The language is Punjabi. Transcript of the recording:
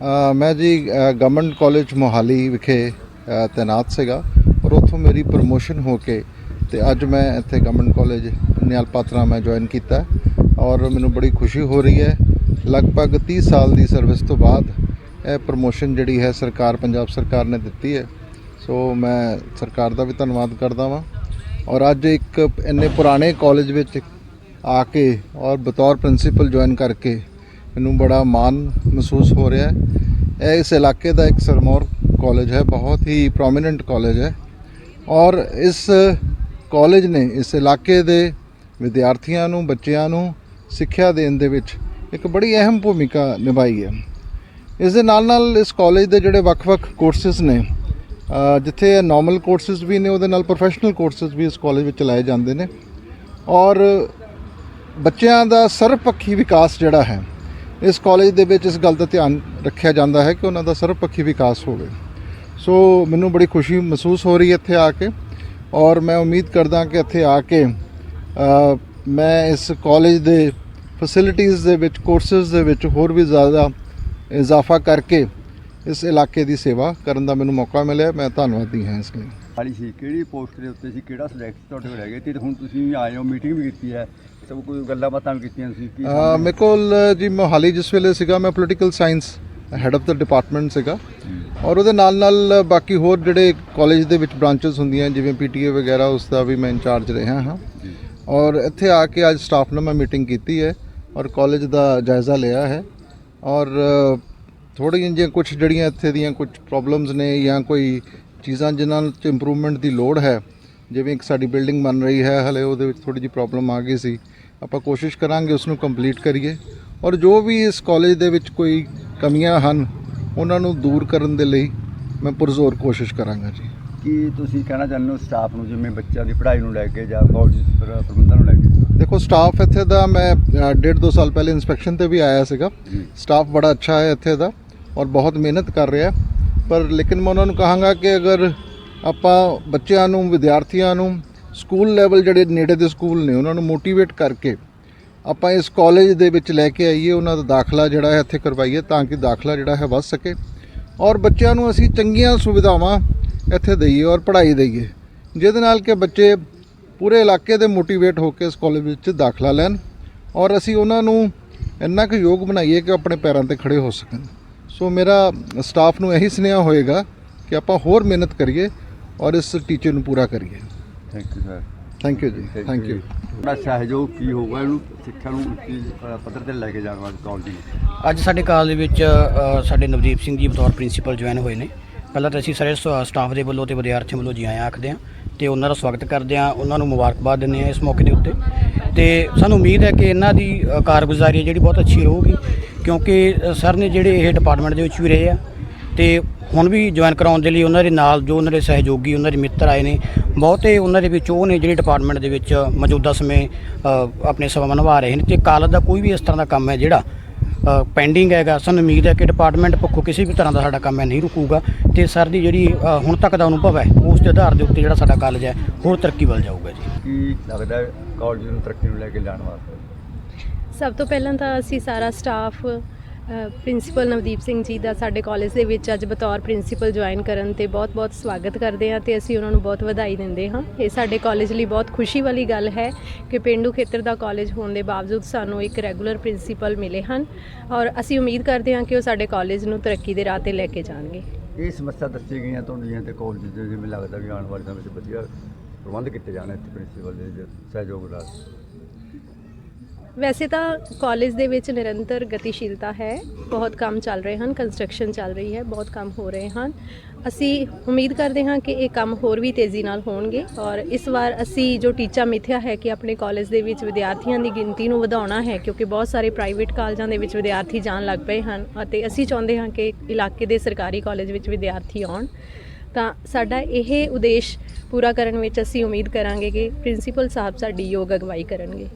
ਮੈਂ ਜੀ ਗਵਰਨਮੈਂਟ ਕਾਲਜ ਮੋਹਾਲੀ ਵਿਖੇ ਤੈਨਾਤ ਸੀਗਾ ਔਰ ਉੱਥੋਂ ਮੇਰੀ ਪ੍ਰਮੋਸ਼ਨ ਹੋ ਕੇ ਤੇ ਅੱਜ ਮੈਂ ਇੱਥੇ ਗਵਰਨਮੈਂਟ ਕਾਲਜ ਨਿਆਲ ਪਾਤਰਾ ਮੈਂ ਜੁਆਇਨ ਕੀਤਾ ਔਰ ਮੈਨੂੰ ਬੜੀ ਖੁਸ਼ੀ ਹੋ ਰਹੀ ਹੈ। ਲਗਭਗ 30 ਸਾਲ ਦੀ ਸਰਵਿਸ ਤੋਂ ਬਾਅਦ ਇਹ ਪ੍ਰਮੋਸ਼ਨ ਜਿਹੜੀ ਹੈ ਸਰਕਾਰ, ਪੰਜਾਬ ਸਰਕਾਰ ਨੇ ਦਿੱਤੀ ਹੈ। ਸੋ ਮੈਂ ਸਰਕਾਰ ਦਾ ਵੀ ਧੰਨਵਾਦ ਕਰਦਾ ਵਾਂ ਔਰ ਅੱਜ ਇੱਕ ਇੰਨੇ ਪੁਰਾਣੇ ਕਾਲਜ ਵਿੱਚ ਆ ਕੇ ਔਰ ਬਤੌਰ ਪ੍ਰਿੰਸੀਪਲ ਜੁਆਇਨ ਕਰਕੇ ਮੈਨੂੰ ਬੜਾ ਮਾਣ ਮਹਿਸੂਸ ਹੋ ਰਿਹਾ ਹੈ। ਇਹ ਇਸ ਇਲਾਕੇ ਦਾ ਇੱਕ ਸਰਮੌਰ ਕਾਲਜ ਹੈ, ਬਹੁਤ ਹੀ ਪ੍ਰੋਮਿਨੈਂਟ ਕਾਲਜ ਹੈ। ਔਰ ਇਸ ਕਾਲਜ ਨੇ ਇਸ ਇਲਾਕੇ ਦੇ ਵਿਦਿਆਰਥੀਆਂ ਨੂੰ, ਬੱਚਿਆਂ ਨੂੰ ਸਿੱਖਿਆ ਦੇਣ ਦੇ ਵਿੱਚ ਇੱਕ ਬੜੀ ਅਹਿਮ ਭੂਮਿਕਾ ਨਿਭਾਈ ਹੈ। ਇਸ ਦੇ ਨਾਲ ਨਾਲ ਇਸ ਕਾਲਜ ਦੇ ਜਿਹੜੇ ਵੱਖ-ਵੱਖ ਕੋਰਸਸ ਨੇ ਜਿੱਥੇ ਨਾਰਮਲ ਕੋਰਸਸ ਵੀ ਨੇ, ਉਹਦੇ ਨਾਲ ਪ੍ਰੋਫੈਸ਼ਨਲ ਕੋਰਸਸ ਵੀ ਇਸ ਕਾਲਜ ਵਿੱਚ ਚਲਾਏ ਜਾਂਦੇ ਨੇ। ਔਰ ਬੱਚਿਆਂ ਦਾ ਸਰਵਪੱਖੀ ਵਿਕਾਸ ਜਿਹੜਾ ਹੈ ਇਸ ਕਾਲਜ ਦੇ ਵਿੱਚ ਇਸ ਗੱਲ ਦਾ ਧਿਆਨ ਰੱਖਿਆ ਜਾਂਦਾ ਹੈ ਕਿ ਉਹਨਾਂ ਦਾ ਸਰਵਪੱਖੀ ਵਿਕਾਸ ਹੋਵੇ। ਸੋ ਮੈਨੂੰ ਬੜੀ ਖੁਸ਼ੀ ਮਹਿਸੂਸ ਹੋ ਰਹੀ ਹੈ ਇੱਥੇ ਆ ਕੇ ਔਰ ਮੈਂ ਉਮੀਦ ਕਰਦਾ ਕਿ ਇੱਥੇ ਆ ਕੇ ਮੈਂ ਇਸ ਕਾਲਜ ਦੇ ਫੈਸਿਲਿਟੀਆਂ ਦੇ ਵਿੱਚ ਕੋਰਸਸ ਦੇ ਵਿੱਚ ਹੋਰ ਵੀ ਜ਼ਿਆਦਾ ਇਜ਼ਾਫਾ ਕਰਕੇ ਇਸ ਇਲਾਕੇ ਦੀ ਸੇਵਾ ਕਰਨ ਦਾ ਮੈਨੂੰ ਮੌਕਾ ਮਿਲਿਆ। ਮੈਂ ਧੰਨਵਾਦੀ ਹਾਂ ਇਸ ਲਈ। ਵਾਲੀ ਸੀ ਕਿਹੜੀ ਪੋਸਟ ਦੇ ਉੱਤੇ ਸੀ ਕਿਹੜਾ ਸਬਜੈਕਟ ਤੁਹਾਡੇ ਕੋਲ ਰਹਿ ਗਏ ਤੇ ਹੁਣ ਤੁਸੀਂ ਆਏ ਹੋ ਮੀਟਿੰਗ ਵੀ ਕੀਤੀ ਹੈ ਸਭ ਕੋਈ ਗੱਲਾਂ ਬਾਤਾਂ ਵੀ ਕੀਤੀਆਂ ਸੀ ਕੀ ਮੇਰੇ ਕੋਲ ਜੀ ਮੋਹਾਲੀ ਜਿਸ ਵੇਲੇ ਸੀਗਾ ਮੈਂ ਪੋਲੀਟੀਕਲ ਸਾਇੰਸ ਹੈਡ ਆਫ ਦਾ ਡਿਪਾਰਟਮੈਂਟ ਸੀਗਾ ਔਰ ਉਹਦੇ ਨਾਲ ਨਾਲ ਬਾਕੀ ਹੋਰ ਜਿਹੜੇ ਕਾਲਜ ਦੇ ਵਿੱਚ ਬ੍ਰਾਂਚਸ ਹੁੰਦੀਆਂ ਜਿਵੇਂ ਪੀਟੀਏ ਵਗੈਰਾ ਉਸ ਦਾ ਵੀ ਮੈਂ ਇੰਚਾਰਜ ਰਿਹਾ ਹਾਂ। ਔਰ ਇੱਥੇ ਆ ਕੇ ਅੱਜ ਸਟਾਫ ਨਾਲ ਮੈਂ ਮੀਟਿੰਗ ਕੀਤੀ ਹੈ ਔਰ ਕਾਲਜ ਦਾ ਜਾਇਜ਼ਾ ਲਿਆ ਹੈ ਔਰ ਥੋੜ੍ਹੀਆਂ ਜਿਹੀਆਂ ਕੁਝ ਜਿਹੜੀਆਂ ਇੱਥੇ ਦੀਆਂ ਕੁਝ ਪ੍ਰੋਬਲਮਸ ਨੇ ਜਾਂ ਕੋਈ ਚੀਜ਼ਾਂ ਜਿਨ੍ਹਾਂ 'ਚ ਇੰਪਰੂਵਮੈਂਟ ਦੀ ਲੋੜ ਹੈ ਜਿਵੇਂ ਇੱਕ ਸਾਡੀ ਬਿਲਡਿੰਗ ਬਣ ਰਹੀ ਹੈ ਹਲੇ ਉਹਦੇ ਵਿੱਚ ਥੋੜੀ ਜਿਹੀ ਪ੍ਰੋਬਲਮ ਆ ਗਈ ਸੀ। ਆਪਾਂ ਕੋਸ਼ਿਸ਼ ਕਰਾਂਗੇ ਉਸ ਨੂੰ ਕੰਪਲੀਟ ਕਰੀਏ ਔਰ ਜੋ ਵੀ ਇਸ ਕਾਲਜ ਦੇ ਵਿੱਚ ਕੋਈ ਕਮੀਆਂ ਹਨ ਉਹਨਾਂ ਨੂੰ ਦੂਰ ਕਰਨ ਦੇ ਲਈ ਮੈਂ ਪੁਰਜ਼ੋਰ ਕੋਸ਼ਿਸ਼ ਕਰਾਂਗਾ ਜੀ। ਕੀ ਤੁਸੀਂ ਕਹਿਣਾ ਚਾਹੁੰਦੇ ਹੋ ਸਟਾਫ ਨੂੰ ਜਿਵੇਂ ਬੱਚਿਆਂ ਦੀ ਪੜ੍ਹਾਈ ਨੂੰ ਲੈ ਕੇ ਜਾਂ ਕਾਲਜ ਪ੍ਰਬੰਧਨ ਨੂੰ ਲੈ ਕੇ? ਦੇਖੋ ਸਟਾਫ ਇੱਥੇ ਦਾ ਮੈਂ ਅ, ਡੇਢ ਦੋ ਸਾਲ ਪਹਿਲੇ ਇਨਸਪੈਕਸ਼ਨ ਤੇ ਵੀ ਆਇਆ ਸੀਗਾ। ਸਟਾਫ ਬੜਾ ਅੱਛਾ ਹੈ ਇੱਥੇ ਦਾ ਔਰ ਬਹੁਤ ਮਿਹਨਤ ਕਰ ਰਿਹਾ। ਪਰ ਲੇਕਿਨ ਮੈਂ ਉਹਨਾਂ ਨੂੰ ਕਹਾਂਗਾ ਕਿ ਅਗਰ ਆਪਾਂ ਬੱਚਿਆਂ ਨੂੰ, ਵਿਦਿਆਰਥੀਆਂ ਨੂੰ ਸਕੂਲ ਲੈਵਲ ਜਿਹੜੇ ਨੇੜੇ ਦੇ ਸਕੂਲ ਨੇ, ਉਹਨਾਂ ਨੂੰ ਮੋਟੀਵੇਟ ਕਰਕੇ ਆਪਾਂ ਇਸ ਕਾਲਜ ਦੇ ਵਿੱਚ ਲੈ ਕੇ ਆਈਏ, ਉਹਨਾਂ ਦਾ ਦਾਖਲਾ ਜਿਹੜਾ ਹੈ ਇੱਥੇ ਕਰਵਾਈਏ ਤਾਂ ਕਿ ਦਾਖਲਾ ਜਿਹੜਾ ਹੈ ਵੱਧ ਸਕੇ ਔਰ ਬੱਚਿਆਂ ਨੂੰ ਅਸੀਂ ਚੰਗੀਆਂ ਸੁਵਿਧਾਵਾਂ ਇੱਥੇ ਦਈਏ ਔਰ ਪੜ੍ਹਾਈ ਦਈਏ, ਜਿਹਦੇ ਨਾਲ ਕਿ ਬੱਚੇ ਪੂਰੇ ਇਲਾਕੇ ਦੇ ਮੋਟੀਵੇਟ ਹੋ ਕੇ ਇਸ ਕਾਲਜ ਵਿੱਚ ਦਾਖਲਾ ਲੈਣ ਔਰ ਅਸੀਂ ਉਹਨਾਂ ਨੂੰ ਇੰਨਾ ਕੁ ਯੋਗ ਬਣਾਈਏ ਕਿ ਆਪਣੇ ਪੈਰਾਂ ਤੇ ਖੜੇ ਹੋ ਸਕਣ। ਸੋ ਮੇਰਾ ਸਟਾਫ ਨੂੰ ਇਹੀ ਸੁਨੇਹਾ ਹੋਏਗਾ ਕਿ ਆਪਾਂ ਹੋਰ ਮਿਹਨਤ ਕਰੀਏ ਔਰ ਇਸ ਟੀਚਰ ਨੂੰ ਪੂਰਾ ਕਰੀਏ। Thank you sir thank you ਜੀ ਥੈਂਕ ਯੂ ਤੁਹਾਡਾ ਸਹਿਯੋਗ ਕੀ ਹੋਊਗਾ ਇਹਨੂੰ ਸਿੱਖਿਆ ਨੂੰ ਉੱਚੀ ਪੱਧਰ ਤੇ ਲੈ ਕੇ ਜਾਣ ਵਾਸਤੇ ਕਾਲਜ ਨੂੰ ਅੱਜ ਸਾਡੇ ਕਾਲਜ ਵਿੱਚ ਅ, ਸਾਡੇ ਨਵਦੀਪ ਸਿੰਘ ਜੀ ਬਤੌਰ ਪ੍ਰਿੰਸੀਪਲ ਜੁਆਇਨ ਹੋਏ ਨੇ। ਪਹਿਲਾਂ ਤਾਂ ਅਸੀਂ ਸਾਰੇ ਸ- ਸਟਾਫ ਦੇ ਵੱਲੋਂ ਤੇ ਵਿਦਿਆਰਥੀਆਂ ਵੱਲੋਂ ਜੀ ਆਇਆਂ ਆਖਦੇ ਹਾਂ ਤੇ ਉਹਨਾਂ ਦਾ ਸਵਾਗਤ ਕਰਦੇ ਹਾਂ ਉਹਨਾਂ ਨੂੰ ਮੁਬਾਰਕਬਾਦ ਦਿੰਦੇ ਹਾਂ ਇਸ ਮੌਕੇ ਦੇ ਉੱਤੇ। ਤੇ ਸਾਨੂੰ ਉਮੀਦ ਹੈ ਕਿ ਇਹਨਾਂ ਦੀ ਕਾਰਗੁਜ਼ਾਰੀ ਹੈ ਜਿਹੜੀ ਬਹੁਤ ਅੱਛੀ ਰਹੂਗੀ, ਕਿਉਂਕਿ ਸਰ ਨੇ ਜਿਹੜੇ ਇਹ ਡਿਪਾਰਟਮੈਂਟ ਦੇ ਵਿੱਚ ਵੀ ਰਹੇ ਆ, ਤੇ ਹੁਣ ਵੀ ਜੁਆਇਨ ਕਰਾਉਣ ਦੇ ਲਈ ਉਹਨਾਂ ਦੇ ਨਾਲ ਜੋ ਉਹਨਾਂ ਦੇ ਸਹਿਯੋਗੀ, ਉਹਨਾਂ ਦੇ ਮਿੱਤਰ ਆਏ ਨੇ, ਬਹੁਤੇ ਉਹਨਾਂ ਦੇ ਵਿੱਚ ਉਹ ਨੇ ਜਿਹੜੇ ਡਿਪਾਰਟਮੈਂਟ ਦੇ ਵਿੱਚ ਮੌਜੂਦਾ ਸਮੇਂ ਆਪਣੇ ਸੇਵਾਵਾਂ ਨਿਭਾ ਰਹੇ ਨੇ, ਤੇ ਕਾਲਜ ਦਾ ਕੋਈ ਵੀ ਇਸ ਤਰ੍ਹਾਂ ਦਾ ਕੰਮ ਹੈ ਜਿਹੜਾ ਪੈਂਡਿੰਗ ਹੈਗਾ। ਸਾਨੂੰ ਉਮੀਦ ਹੈ ਕਿ ਡਿਪਾਰਟਮੈਂਟ ਪੱਖੋਂ ਕਿਸੇ ਵੀ ਤਰ੍ਹਾਂ ਦਾ ਸਾਡਾ ਕੰਮ ਹੈ ਨਹੀਂ ਰੁਕੂਗਾ। ਤੇ ਸਰ ਦੀ ਜਿਹੜੀ ਅ, ਹੁਣ ਤੱਕ ਦਾ ਅਨੁਭਵ ਹੈ ਉਸ ਦੇ ਆਧਾਰ ਦੇ ਉੱਤੇ ਜਿਹੜਾ ਸਾਡਾ ਕਾਲਜ ਹੈ ਹੋਰ ਤਰੱਕੀ ਵੱਲ ਜਾਊਗਾ ਜੀ। ਕੀ ਲੱਗਦਾ ਹੈ ਕਾਲਜ ਨੂੰ ਤਰੱਕੀ ਨੂੰ ਲੈ ਕੇ ਜਾਣ ਵਾਸਤੇ? ਸਭ ਤੋਂ ਪਹਿਲਾਂ ਤਾਂ ਅਸੀਂ ਸਾਰਾ ਸਟਾਫ ਪ੍ਰਿੰਸੀਪਲ ਨਵਦੀਪ ਸਿੰਘ ਜੀ ਦਾ ਸਾਡੇ ਕਾਲਜ ਦੇ ਵਿੱਚ ਅੱਜ ਬਤੌਰ ਪ੍ਰਿੰਸੀਪਲ ਜੁਆਇਨ ਕਰਨ ਤੇ ਬਹੁਤ-ਬਹੁਤ ਸਵਾਗਤ ਕਰਦੇ ਹਾਂ ਤੇ ਅਸੀਂ ਉਹਨਾਂ ਨੂੰ ਬਹੁਤ ਵਧਾਈ ਦਿੰਦੇ ਹਾਂ। ਇਹ ਸਾਡੇ ਕਾਲਜ ਲਈ ਬਹੁਤ ਖੁਸ਼ੀ ਵਾਲੀ ਗੱਲ ਹੈ ਕਿ ਪਿੰਡੂ ਖੇਤਰ ਦਾ ਕਾਲਜ ਹੋਣ ਦੇ ਬਾਵਜੂਦ ਸਾਨੂੰ ਇੱਕ ਰੈਗੂਲਰ ਪ੍ਰਿੰਸੀਪਲ ਮਿਲੇ ਹਨ ਔਰ ਅਸੀਂ ਉਮੀਦ ਕਰਦੇ ਹਾਂ ਕਿ ਉਹ ਸਾਡੇ ਕਾਲਜ ਨੂੰ ਤਰੱਕੀ ਦੇ ਰਾਹ ਤੇ ਲੈ ਕੇ ਜਾਣਗੇ। ਇਹ ਸਮੱਸਿਆ ਦੱਸੀ ਗਈਆਂ ਤੁਹਾਨੂੰ ਤੇ ਕਾਲਜ ਦੇ ਜਿਵੇਂ ਲੱਗਦਾ ਵੀ ਆਉਣ ਵਾਲੇ ਸਮੇਂ 'ਚ ਵਧੀਆ ਪ੍ਰਬੰਧ ਕੀਤੇ ਜਾਣ ਇੱਥੇ ਪ੍ਰਿੰਸੀਪਲ ਦੇ ਸਹਿਯੋਗ ਨਾਲ। ਵੈਸੇ ਤਾਂ ਕਾਲਜ ਦੇ ਵਿੱਚ ਨਿਰੰਤਰ ਗਤੀਸ਼ੀਲਤਾ ਹੈ। ਬਹੁਤ ਕੰਮ ਚੱਲ ਰਹੇ ਹਨ ਕੰਸਟਰਕਸ਼ਨ ਚੱਲ ਰਹੀ ਹੈ, ਬਹੁਤ ਕੰਮ ਹੋ ਰਹੇ ਹਨ। ਅਸੀਂ ਉਮੀਦ ਕਰਦੇ ਹਾਂ ਕਿ ਇਹ ਕੰਮ ਹੋਰ ਵੀ ਤੇਜ਼ੀ ਨਾਲ ਹੋਣਗੇ ਔਰ ਇਸ ਵਾਰ ਅਸੀਂ ਜੋ ਟੀਚਾ ਮਿਥਿਆ ਹੈ ਕਿ ਆਪਣੇ ਕਾਲਜ ਦੇ ਵਿੱਚ ਵਿਦਿਆਰਥੀਆਂ ਦੀ ਗਿਣਤੀ ਨੂੰ ਵਧਾਉਣਾ ਹੈ ਕਿਉਂਕਿ ਬਹੁਤ ਸਾਰੇ ਪ੍ਰਾਈਵੇਟ ਕਾਲਜਾਂ ਦੇ ਵਿੱਚ ਵਿਦਿਆਰਥੀ ਜਾਣ ਲੱਗ ਪਏ ਹਨ ਅਤੇ ਅਸੀਂ ਚਾਹੁੰਦੇ ਹਾਂ ਕਿ ਇਲਾਕੇ ਦੇ ਸਰਕਾਰੀ ਕਾਲਜ ਵਿੱਚ ਵਿਦਿਆਰਥੀ ਆਉਣ। ਤਾਂ ਸਾਡਾ ਇਹ ਉਦੇਸ਼ ਪੂਰਾ ਕਰਨ ਵਿੱਚ ਅਸੀਂ ਉਮੀਦ ਕਰਾਂਗੇ ਕਿ ਪ੍ਰਿੰਸੀਪਲ ਸਾਹਿਬ ਸਾਡੀ ਯੋਗ ਅਗਵਾਈ ਕਰਨਗੇ।